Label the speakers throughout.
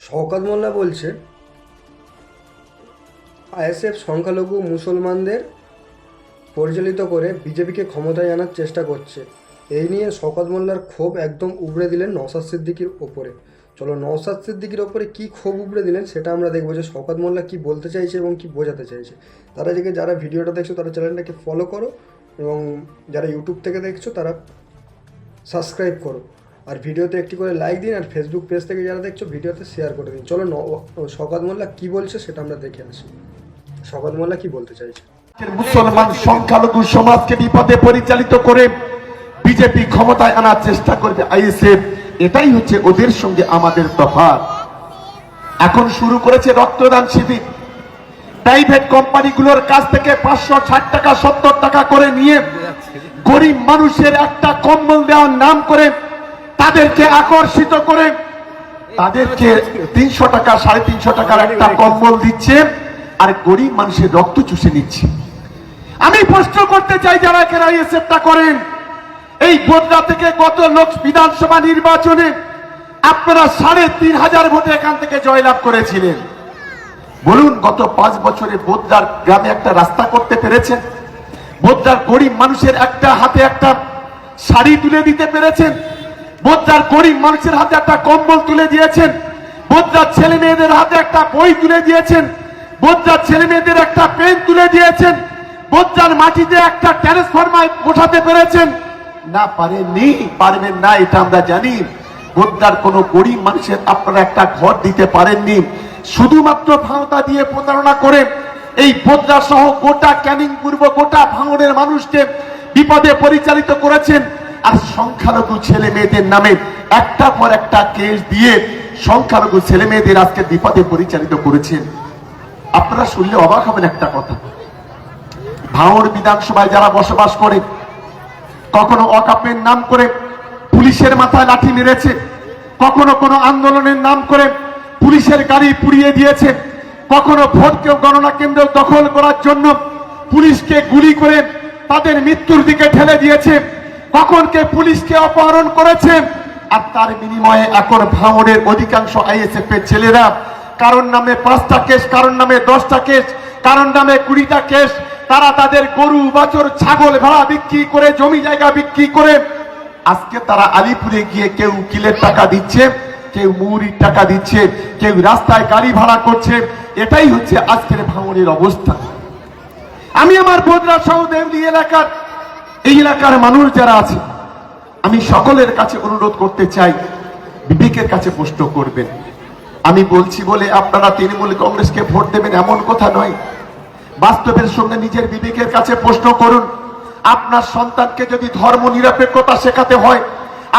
Speaker 1: শওকত মোল্লা বলছে, আইএসএফ সংখ্যালঘু মুসলমানদের পরিচালিত করে বিজেপিকে ক্ষমতায় আনার চেষ্টা করছে। এই নিয়ে শওকত মোল্লার ক্ষোভ একদম উবড়ে দিলেন নওসাদ সিদ্দিকির ওপরে। চলো নওসাদ সিদ্দিকির ওপরে কী ক্ষোভ উবড়ে দিলেন সেটা আমরা দেখব যে শওকত মোল্লা কী বলতে চাইছে এবং কী বোঝাতে চাইছে। তারা যে যারা ভিডিওটা দেখছ তারা চ্যানেলটাকে ফলো করো এবং যারা ইউটিউব থেকে দেখছ তারা সাবস্ক্রাইব করো। আর ভিডিওতে একটি করে লাইক দিন আর ফেসবুক পেজ থেকে যারা দেখছ ভিডিওতে শেয়ার করে দিন। চলো শকাত মোল্লা কী বলছে সেটা আমরা দেখে আসি। শকাত মোল্লা কী বলতে চাইছে?
Speaker 2: মুসলমান সংখ্যালঘু সমাজকে বিপদে পরিচালিত করে বিজেপি ক্ষমতায় আনার চেষ্টা করবে আইএসএফ, এটাই হচ্ছে ওদের সঙ্গে আমাদের তফাৎ। এখন শুরু করেছে রক্তদান শিবির। প্রাইভেট কোম্পানিগুলোর কাছ থেকে পাঁচশো ষাট টাকা, সত্তর টাকা করে নিয়ে গরিব মানুষের একটা কম্বল দেওয়ার নাম করে তাদেরকে আকর্ষিত করে তাদেরকে তিনশো টাকা, সাড়ে তিনশো টাকার একটা কম্বল দিচ্ছে আর গরিব মানুষের রক্ত চুষে নিচ্ছে। আমি প্রশ্ন করতে চাই, যারা এখানে আইএসএফটা করেন, এই বোদরা থেকে গত লোক বিধানসভা নির্বাচনে আপনারা সাড়ে তিন হাজার ভোটে এখান থেকে জয়লাভ করেছিলেন। বলুন, গত পাঁচ বছরে বোদ্দার গ্রামে একটা রাস্তা করতে পেরেছেন? বোদ্দার গরিব মানুষের একটা হাতে একটা শাড়ি তুলে দিতে পেরেছেন? বোদ্দার গরিব মানুষের হাতে একটা কম্বল তুলে দিয়েছেন। বোদ্দার ছেলে মেয়েদের হাতে একটা বই তুলে দিয়েছেন। বোদ্দার ছেলে মেয়েদের একটা পেন তুলে দিয়েছেন। বোদ্দার মাটিতে একটা ট্রান্সফরমার বসাতে পেরেছেন। না পারেননি, পারবেন না, এটা আমরা জানি। বোদ্দার কোন গরিব মানুষের আপনারা একটা ঘর দিতে পারেননি। শুধুমাত্র ভাওতা দিয়ে প্রতারণা করে এই বোদ্রা সহ গোটা ক্যানিং পূর্ব গোটা ভাঙনের মানুষকে বিপদে পরিচালিত করেছেন। আর সংখ্যালঘু ছেলে মেয়েদের নামে একটা পর একটা কেস দিয়ে সংখ্যালঘু ছেলে মেয়েদের আজকে বিপদে পরিচালিত করেছেন। আপনারা শুনলে অবাক হবেন একটা কথা। ভাঙড় বিধানসভায় যারা বসবাস করে, কখনো অকাপের নাম করে পুলিশের মাথায় লাঠি মেরেছে, কখনো কোনো আন্দোলনের নাম করে পুলিশের গাড়ি পুড়িয়ে দিয়েছে, কখনো ভোট কেউ গণনা কেন্দ্র দখল করার জন্য পুলিশকে গুলি করে তাদের মৃত্যুর দিকে ঠেলে দিয়েছে। কখন কে পুলিশকে অপহরণ করেছে? আর তার বিনিময়ে এখন ভাঙড়ের অধিকাংশ আইএসএফ এর ছেলেরা কারোর নামে পাঁচটা কেস কারোর নামে দশটা কেস কারোর নামে কুড়িটা কেস, তারা তাদের গরু, বাছর, ছাগল ভাড়া বিক্রি করে, জমি জায়গা বিক্রি করে, আজকে তারা আলিপুরে গিয়ে কেউ উকিলের টাকা দিচ্ছে, কেউ মুহুরির টাকা দিচ্ছে, কেউ রাস্তায় গাড়ি ভাড়া করছে, এটাই হচ্ছে আজকের ভাঙনের অবস্থা। আমি আমার বোধরা সহ দেবলি এলাকার এই এলাকার মানুষ যারা আছে, আমি সকলের কাছে অনুরোধ করতে চাই, বিবেকের কাছে প্রশ্ন করবেন। আমি বলছি বলে আপনারা তৃণমূল কংগ্রেসকে ভোট দেবেন এমন কথা নয়। বাস্তবের সঙ্গে নিজের বিবেকের কাছে প্রশ্ন করুন। আপনার সন্তানকে যদি ধর্ম নিরপেক্ষতা শেখাতে হয়,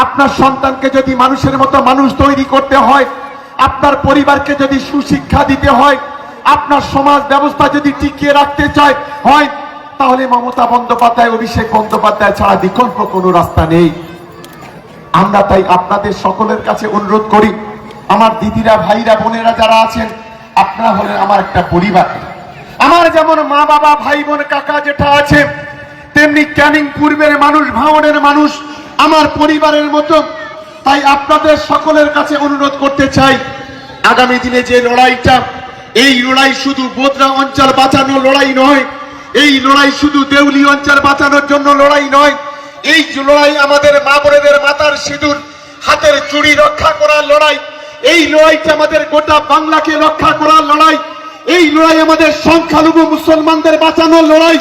Speaker 2: আপনার সন্তানকে যদি মানুষের মতো মানুষ তৈরি করতে হয়, আপনার পরিবারকে যদি সুশিক্ষা দিতে হয়, আপনার সমাজ ব্যবস্থা যদি টিকিয়ে রাখতে চায়, হয় তাহলে মমতা বন্দ্যোপাধ্যায়, অভিষেক বন্দ্যোপাধ্যায় ছাড়া বিকল্প কোনো রাস্তা নেই। আমরা তাই আপনাদের সকলের কাছে অনুরোধ করি, আমার দিদিরা, ভাইরা, বোনেরা যারা আছেন, আপনারা হলেন আমার একটা পরিবার। আমার যেমন মা বাবা, ভাই বোন, কাকা যেটা আছে, তেমনি ক্যানিং পূর্বের মানুষ, ভাঙনের মানুষ, আমার পরিবারের মতো। তাই আপনাদের সকলের কাছে অনুরোধ করতে চাই, আগামী দিনে যে লড়াইটা, এই লড়াই শুধু বোদরা অঞ্চল বাঁচানোর লড়াই নয় এই লড়াই শুধু দেউলি অঞ্চল বাঁচানোর জন্য লড়াই নয়। এই লড়াই আমাদের মা বোনেদের মাতার সিঁদুর, হাতের চুড়ি রক্ষা করার লড়াই, এই লড়াইটা আমাদের গোটা বাংলাকে রক্ষা করার লড়াই, এই লড়াই আমাদের সংখ্যালঘু মুসলমানদের বাঁচানোর লড়াই,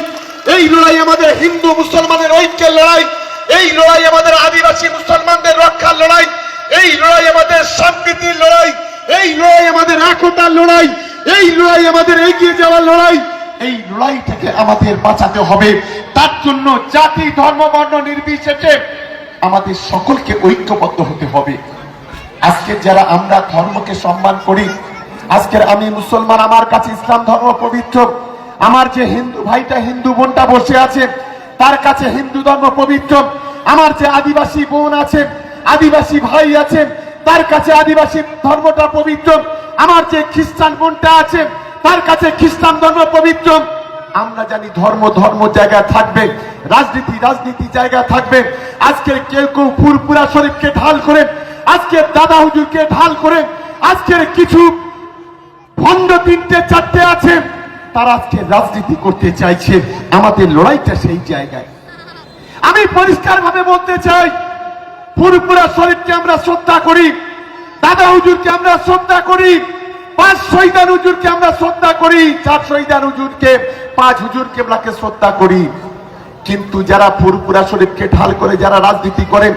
Speaker 2: এই লড়াই আমাদের হিন্দু মুসলমানের ঐক্যের লড়াই, এই লড়াই আমাদের আদিবাসী মুসলমানদের রক্ষার লড়াই, এই লড়াই আমাদের সম্প্রীতির লড়াই, এই লড়াই আমাদের একতার লড়াই, এই লড়াই আমাদের এগিয়ে যাওয়ার লড়াই। এই লড়াইটাকে আমাদের বাঁচাতে হবে। তার জন্য জাতি, ধর্ম, বর্ণ নির্বিশেষে আমাদের সকলকে ঐক্যবদ্ধ হতে হবে। আজকে যারা আমরা ধর্মকে সম্মান করি, আজকের আমি মুসলমান, আমার কাছে ইসলাম ধর্ম পবিত্র, আমার যে হিন্দু ভাইটা, হিন্দু বোনটা বসে আছে, তার কাছে হিন্দু ধর্ম পবিত্র, আমার যে আদিবাসী বোন আছে, আদিবাসী ভাই আছে, তার কাছে আদিবাসী ধর্মটা পবিত্র, আমার যে খ্রিস্টান বোনটা আছে তার কাছে খ্রিস্টান ধর্ম পবিত্র। আমরা জানি ধর্ম ধর্ম জায়গায় থাকবে। রাজনীতি রাজনীতি জায়গায় থাকবে। আজকে কেউ কেউ ফুরপুরা শরীফকে ঢাল করে আজকে দাদা হুজুরকে ঢাল করে আজকের কিছু ভণ্ড তিনটে, চারটে আছে। তারা আজকে রাজনীতি করতে চাইছে। আমাদের লড়াইটা সেই জায়গায়। আমি পরিষ্কার ভাবে বলতে চাই ফুরপুরা শরীফকে আমরা শ্রদ্ধা করি। দাদা হুজুরকে আমরা শ্রদ্ধা করি। পাঁচ শহীদান হুজুরকে আমরা শ্রদ্ধা করি, চার শহীদান হুজুরকে, পাঁচ হুজুর কেবলাকে শ্রদ্ধা করি। কিন্তু যারা ফুরপুরা শরীফকে ঢাল করে, যারা রাজনীতি করেন,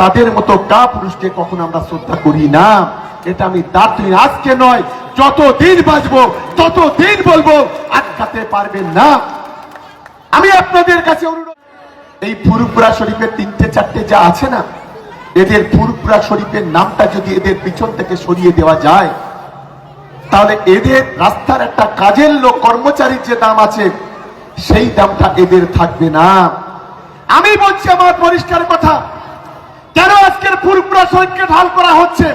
Speaker 2: তাদের মতো কা পুরুষকে কখনো আমরা শ্রদ্ধা করি না। এটা আমি দার্থিক আজকে নয় যত দিন বাঁচবো তত দিন বলব, আটকাতে পারবেন না। আমি আপনাদের কাছে অনুরোধ, এই ফুরপুরা শরীফের তিনটে, চারটে যা আছে না, এদের ফুরপুরা শরীফের নামটা যদি এদের পিছন থেকে সরিয়ে দেওয়া যায় তাহলে এদের রাস্তার একটা কাজের লোক, কর্মচারীর যে দাম আছে, সেই দামটা এদের থাকবে না। আমি বলছি আমার পরিষ্কার কথা, কেন আজকের ফুরপুরা শরীফকে ঢাল করা হচ্ছে?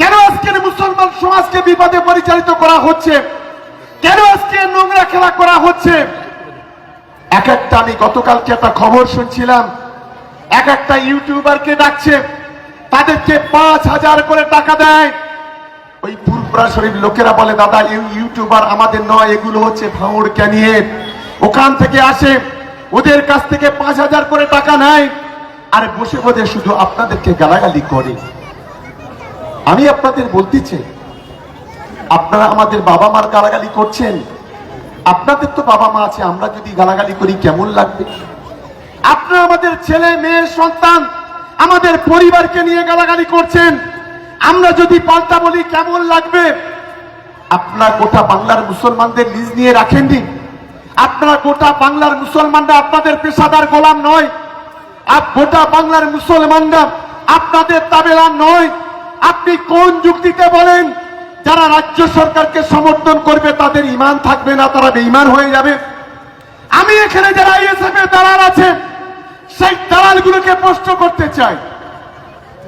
Speaker 2: কেন আজকের মুসলমান সমাজকে বিপদে পরিচালিত করা হচ্ছে? কেন আজকে নোংরা খেলা করা হচ্ছে? এক একটা আমি গতকালকে একটা খবর শুনছিলাম, এক একটা ইউটিউবারকে ডাকছে, তাদেরকে পাঁচ হাজার করে টাকা দেয়। ওই পুরপুরা শরীফ লোকেরা বলে, দাদা ইউ ইউটিউবার আমাদের নয়, এগুলো হচ্ছে ভাঙড় ক্যানিয়ে ওখান থেকে আসে, ওদের কাছ থেকে পাঁচ হাজার করে টাকা নেয় আর বসে বসে শুধু আপনাদেরকে গালাগালি করে। আমি আপনাদের বলতে চাই আপনারা আমাদের বাবা মার গালাগালি করছেন। আপনাদের তো বাবা মা আছে, আমরা যদি গালাগালি করি কেমন লাগবে? আপনারা আমাদের ছেলে, মেয়ে, সন্তান আমাদের পরিবারকে নিয়ে গালাগালি করছেন। আমরা যদি পাল্টা বলি কেমন লাগবে? আপনার গোটা বাংলার মুসলমানদের লিজ নিয়ে রাখেননি। আপনার গোটা বাংলার মুসলমানরা আপনাদের পেশাদার গোলাম নয়। আর গোটা বাংলার মুসলমানরা আপনাদের তাবেলা নয়। আপনি কোন যুক্তিতে বলেন, যারা রাজ্য সরকারকে সমর্থন করবে, তাদের ইমান থাকবে না, তারা বেঈমান হয়ে যাবে। আমি এখানে যারা আইএসএফ এর দালাল আছে সেই দালালগুলোকে প্রশ্ন করতে চাই।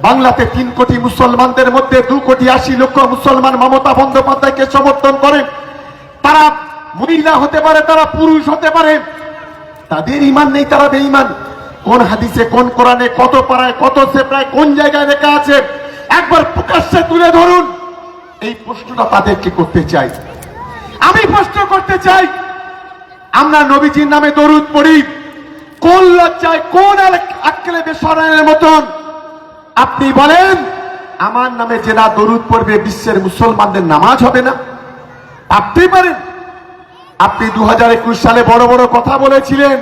Speaker 2: বাংলাতে তিন কোটি মুসলমানদের মধ্যে দু কোটি আশি লক্ষ মুসলমান মমতা বন্দ্যোপাধ্যায়কে সমর্থন করে। তারা মহিলা হতে পারে, তারা পুরুষ হতে পারে। তাদের ইমান নেই, তারা বেঈমান। কোন হাদিসে, কোন কোরআনে কত পাড়ায়, কত সেপ্রায়, কোন জায়গায় লেখা আছে? একবার প্রকাশ্যে তুলে ধরুন। এই প্রশ্নটা তাদেরকে করতে চাই। আমি প্রশ্ন করতে চাই, আমরা নবীজির নামে দরুদ পড়ি। কোন লজ্জায়, কোন আক্কেলে বেসরণের মতন আপনি বলেন, আমার নামে যে না দরুদ পড়বে বিশ্বের মুসলমানদের নামাজ হবে না। আপনি পারেন আপনি দু হাজার একুশ সালে বড় বড় কথা বলেছিলেন।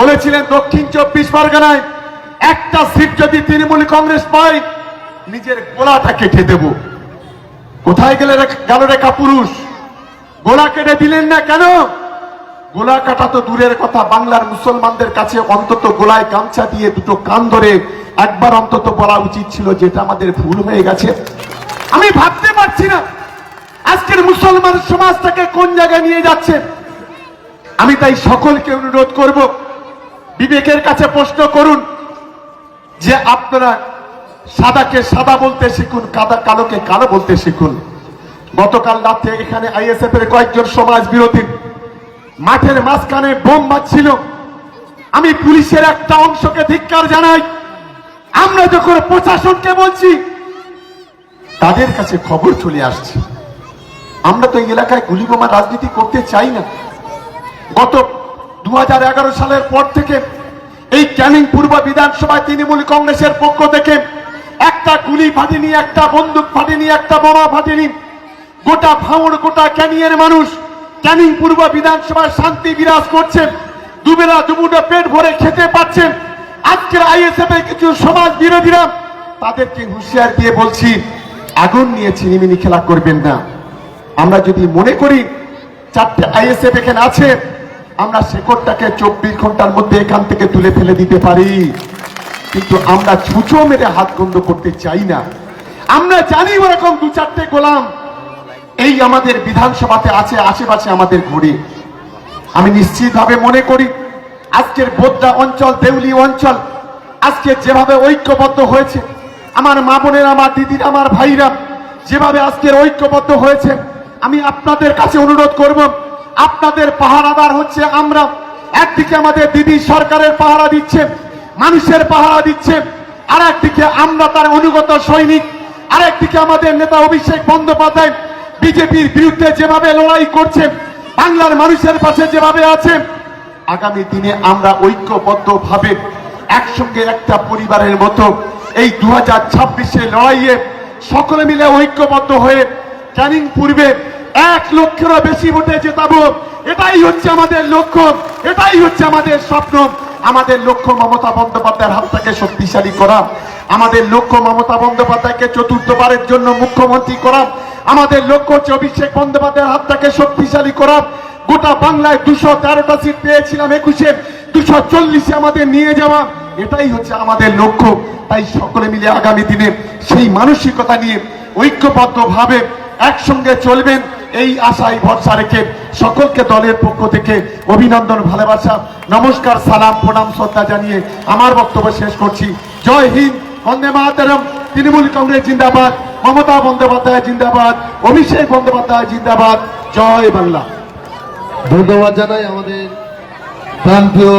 Speaker 2: বলেছিলেন দক্ষিণ চব্বিশ পরগনায়, একটা সিট যদি তৃণমূল কংগ্রেস পায়, নিজের গোলাটা কেটে দেব। কোথায় গেলে গেল রেখা পুরুষ গোলা কেটে দিলেন না কেন? গোলা কাটা তো দূরের কথা, বাংলার মুসলমানদের কাছে অন্তত গোলায় গামছা দিয়ে দুটো কান ধরে একবার অন্তত বলা উচিত ছিল যেটা আমাদের ভুল হয়ে গেছে। আমি ভাবতে পারছি না আজকের মুসলমান সমাজটাকে কোন জায়গায় নিয়ে যাচ্ছে। আমি তাই সকলকে অনুরোধ করব, বিবেকের কাছে প্রশ্ন করুন যে আপনারা সাদাকে সাদা বলতে শিখুন, কাদা কালোকে কালো বলতে শিখুন। গতকাল রাতে এখানে আইএসএফ এর কয়েকজন সমাজ বিরোধী মাঠের মাঝখানে বোম মারছিল আমি পুলিশের একটা অংশকে ধিক্কার জানাই। আমরা যখন প্রশাসনকে বলছি, তাদের কাছে খবর চলে আসছে। আমরা তো এই এলাকায় গুলি বোমা রাজনীতি করতে চাই না। গত দু হাজার এগারো সালের পর থেকে এই ক্যানিং পূর্ব বিধানসভায় তৃণমূল কংগ্রেসের পক্ষ থেকে একটা গুলি ফাটেনি একটা বন্দুক ফাটেনি একটা বোমা ফাটেনি গোটা ভাঙড়, গোটা ক্যানিংয়ের মানুষ ক্যানিং পূর্ব বিধানসভায় শান্তি বিরাজ করছে। দুবেলা দুমুটো পেট ভরে খেতে পাচ্ছেন। আজকের আইএসএফ এর কিছু সমাজ বিরোধীরা তাদেরকে হুঁশিয়ার দিয়ে বলছি, আগুন নিয়ে চিনিমিনি খেলা করবেন না। আমরা যদি মনে করি চারটে আইএসএফ এখানে আছে, আমরা শেকড়টাকে চব্বিশ ঘণ্টার মধ্যে এখান থেকে তুলে ফেলে দিতে পারি। কিন্তু আমরা ছুঁচো মেরে হাত বন্ধ করতে চাই না। আমরা জানি ওরকম দু চারটে গোলাম। এই আমাদের বিধানসভাতে আছে, আশেপাশে আমাদের ঘুরে। আমি নিশ্চিতভাবে মনে করি আজকের বোদ্দা অঞ্চল, দেউলি অঞ্চল, আজকে যেভাবে ঐক্যবদ্ধ হয়েছে, আমার মা বোনেরা, আমার দিদির, আমার ভাইরা যেভাবে আজকের ঐক্যবদ্ধ হয়েছে, আমি আপনাদের কাছে অনুরোধ করব, আপনাদের পাহারাদার হচ্ছে আমরা। একদিকে আমাদের দিদি সরকারের পাহারা দিচ্ছে, মানুষের পাহারা দিচ্ছে আর একদিকে আমরা তার অনুগত সৈনিক, আরেকদিকে আমাদের নেতা অভিষেক বন্দ্যোপাধ্যায়, বিজেপির বিরুদ্ধে যেভাবে লড়াই করছে, বাংলার মানুষের পাশে যেভাবে আছে আগামী দিনে আমরা ঐক্যবদ্ধ ভাবে একসঙ্গে একটা পরিবারের মতো এই দু হাজার ছাব্বিশে লড়াইয়ে সকলে মিলে ঐক্যবদ্ধ হয়ে ক্যানিং পূর্বে এক লক্ষেরও বেশি ভোটে জেতাবো। এটাই হচ্ছে আমাদের লক্ষ্য। এটাই হচ্ছে আমাদের স্বপ্ন। আমাদের লক্ষ্য মমতা বন্দ্যোপাধ্যায়ের হাতটাকে শক্তিশালী করা। আমাদের লক্ষ্য মমতা বন্দ্যোপাধ্যায়কে চতুর্থবারের জন্য মুখ্যমন্ত্রী করা। আমাদের লক্ষ্য হচ্ছে অভিষেক বন্দ্যোপাধ্যায়ের হাতটাকে শক্তিশালী করা। গোটা বাংলায় দুশো তেরোটা সিট পেয়েছিলাম একুশে। দুশো চল্লিশে আমাদের নিয়ে যাওয়া। এটাই হচ্ছে আমাদের লক্ষ্য। তাই সকলে মিলে আগামী দিনে সেই মানসিকতা নিয়ে ঐক্যবদ্ধ ভাবে একসঙ্গে চলবেন। এই আশাই ভরসা রেখে সকলকে দলের পক্ষ থেকে অভিনন্দন, ভালোবাসা, নমস্কার, সালাম, প্রণাম, শ্রদ্ধা জানিয়ে আমার বক্তব্য শেষ করছি। জয় হিন্দ, বন্দে মাতারম। তৃণমূল কংগ্রেস জিন্দাবাদ, মমতা বন্দ্যোপাধ্যায় জিন্দাবাদ, অভিষেক বন্দ্যোপাধ্যায় জিন্দাবাদ। জয় বাংলা।
Speaker 3: ধন্যবাদ জানাই আমাদের প্রান্তীয়